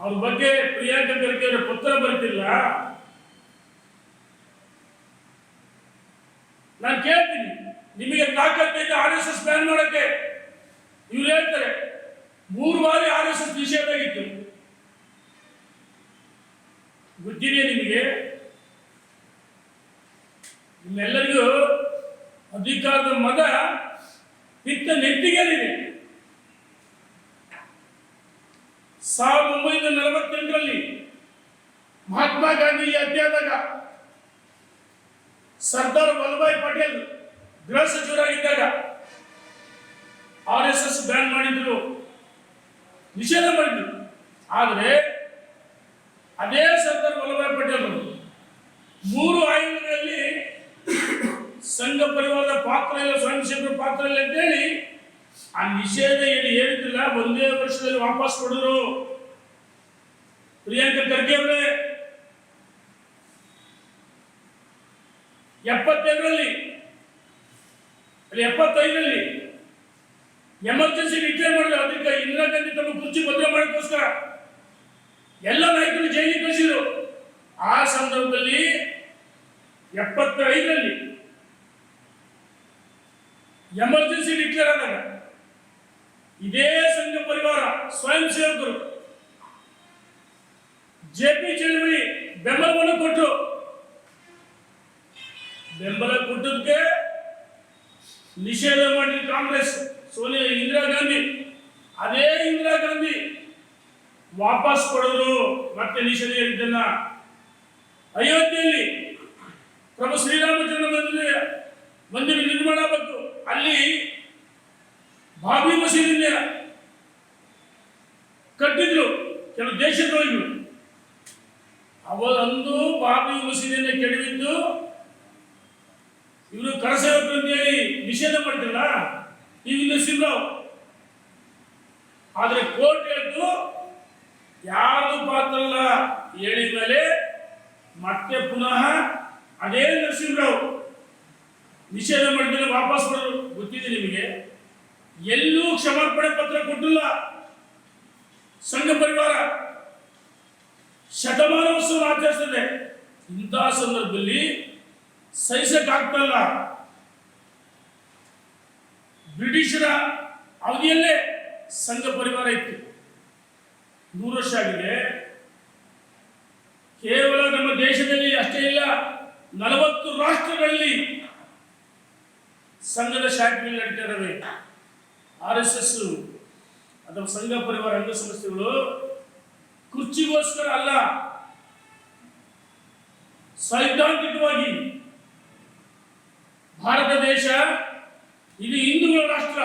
ಅವ್ರ ಬಗ್ಗೆ ಪ್ರಿಯಾಂಕ ಖರ್ಗೆ ಅವರ ಪುತ್ರ ಬರ್ತಿಲ್ಲ. ನಾನು ಕೇಳ್ತೀನಿ, ನಿಮಗೆ ತಾಕತ್ತೈತೆ ಆರ್ ಎಸ್ ಎಸ್ ಬ್ಯಾನ್ ಮಾಡಕ್ಕೆ. ಇವ್ರು ಹೇಳ್ತಾರೆ, ಮೂರು ಬಾರಿ ಆರ್ ಎಸ್ ಎಸ್ ನಿಷೇಧ ಆಗಿತ್ತು. ಗೊತ್ತಿದೆಯಾ ನಿಮಗೆ? ನಿಮ್ಮೆಲ್ಲರಿಗೂ ಅಧಿಕಾರದ ಮಗ ಪಿತ್ತ ನೆತ್ತಿಗೇರಿದೆ. ಸಾವಿರದ ಒಂಬೈನೂರ ನಲವತ್ತೆಂಟರಲ್ಲಿ ಮಹಾತ್ಮ ಗಾಂಧಿ ಹತ್ಯೆಯಾದಾಗ ಸರ್ದಾರ್ ವಲ್ಲಭಾಯ್ ಪಟೇಲ್ ಗೃಹ ಸಚಿವರಾಗಿದ್ದಾಗ ಆರ್ ಎಸ್ ಎಸ್ ಬ್ಯಾನ್ ಮಾಡಿದ್ರು, ನಿಷೇಧ ಮಾಡಿದ್ರು. ಆದರೆ ಅದೇ ಸರ್ದಾರ್ ವಲ್ಲಭಾಯ್ ಪಟೇಲ್ ಮೂರು ಆಯೋಗಗಳಲ್ಲಿ ಸಂಘ ಪರಿವಾರದ ಪಾತ್ರ ಇಲ್ಲ, ಸ್ವಯಂ ಸೇವಕರ ಪಾತ್ರ ಇಲ್ಲ ಅಂತೇಳಿ ಆ ನಿಷೇಧ ಏನು ಹೇಳಿದ್ದಿಲ್ಲ ಒಂದೇ ವರ್ಷದಲ್ಲಿ ವಾಪಸ್ ಕೊಡೋರು ಪ್ರಿಯಾಂಕ ಖರ್ಗೆ ಅವರೇ. ಎಪ್ಪತ್ತೆರಡರಲ್ಲಿ ಅಲ್ಲಿ ಎಪ್ಪತ್ತೈದರಲ್ಲಿ ಎಮರ್ಜೆನ್ಸಿ ಡಿಕ್ಲೇರ್ ಮಾಡಿದ್ರು. ಅದಕ್ಕೆ ಇಂದಿರಾ ಗಾಂಧಿ ತಮ್ಮ ಕುರ್ಚಿ ಭದ್ರ ಮಾಡೋಕ್ಕೋಸ್ಕರ ಎಲ್ಲ ನಾಯಕರು ಜೈಲಿಗೆ ಕಳಿಸಿದ್ರು. ಆ ಸಂದರ್ಭದಲ್ಲಿ ಎಪ್ಪತ್ತೈದರಲ್ಲಿ ಎಮರ್ಜೆನ್ಸಿ ಡಿಕ್ಲೇರ್ ಆದಾಗ ಇದೇ ಸಂಘ ಪರಿವಾರ ಸ್ವಯಂ ಸೇವಕರು ಜೆಪಿ ಚಳವಳಿ ಬೆಂಬಲವನ್ನು ಕೊಟ್ಟು ಬೆಂಬಲ ಕೊಟ್ಟದಕ್ಕೆ ನಿಷೇಧ ಮಾಡಿದ ಕಾಂಗ್ರೆಸ್ ಸೋನಿಯಾ ಇಂದಿರಾ ಗಾಂಧಿ ಅದೇ ಇಂದಿರಾ ಗಾಂಧಿ ವಾಪಸ್ ಕೊಡೋದು ಮತ್ತೆ ನಿಷೇಧ ಹೇಳಿದ್ದನ್ನ ಅಯೋಧ್ಯೆಯಲ್ಲಿ ಪ್ರಭು ಶ್ರೀರಾಮಚಂದ್ರ ಮಂದಿರ ಮಂದಿರ ನಿರ್ಮಾಣ ಆಗಬೇಕು ಅಲ್ಲಿ ಬಾಬಿ ಮಸೀದಿನ ಕಟ್ಟಿದ್ರು ಕೆಲವು ದೇಶದ್ರೋಹಿಗಳು ಅವರಂದು ಬಾಬಿ ಮಸೀದಿಯನ್ನು ಕೆಡವಿದ್ದು ಇವರು ಹೇಳಿ ನಿಷೇಧ ಮಾಡಿದ್ರಲ್ಲ ಈಗ ನರಸಿಂಹರಾವ್ ಆದ್ರೆ ಕೋರ್ಟ್ ಹೇಳ್ತು ಯಾರು ಪಾತ್ರಲ್ಲ ಹೇಳಿದ ಮೇಲೆ ಮತ್ತೆ ಪುನಃ ಅದೇ ನರಸಿಂಹರಾವ್ ನಿಷೇಧ ಮಾಡಿದ್ರೆ ವಾಪಸ್ ಬರೋರು ಗೊತ್ತಿದೆ ನಿಮಗೆ? ಎಲ್ಲೂ ಕ್ಷಮಾರ್ಪಣೆ ಪತ್ರ ಕೊಟ್ಟಿಲ್ಲ. ಸಂಘ ಪರಿವಾರ. ಶತಮಾನೋತ್ಸವ ಆಚರಿಸ್ತದೆ ಇಂತಹ ಸಂದರ್ಭದಲ್ಲಿ ಸಹಿಸಕ್ಕಾಗ್ತಲ್ಲ ಬ್ರಿಟಿಷರ ಅವಧಿಯಲ್ಲೇ ಸಂಘ ಪರಿವಾರ ಇತ್ತು. ನೂರು ವರ್ಷ ಆಗಿದೆ. ಕೇವಲ ನಮ್ಮ ದೇಶದಲ್ಲಿ ಅಷ್ಟೇ ಇಲ್ಲ, ನಲವತ್ತು ರಾಷ್ಟ್ರಗಳಲ್ಲಿ ಸಂಘದ ಶಾಖೆಗಳು ನಡೀತಾ ಇದ್ದಾವೆ. ಆರ್ ಎಸ್ ಎಸ್, ಅಥವಾ ಸಂಘ ಪರಿವಾರ ಅಂಗ ಸಂಸ್ಥೆಗಳು ಕುರ್ಚಿಗೋಸ್ಕರ ಅಲ್ಲ ಸೈದ್ಧಾಂತಿಕವಾಗಿ ಭಾರತ ದೇಶ ಇದು ಹಿಂದೂಗಳ ರಾಷ್ಟ್ರ.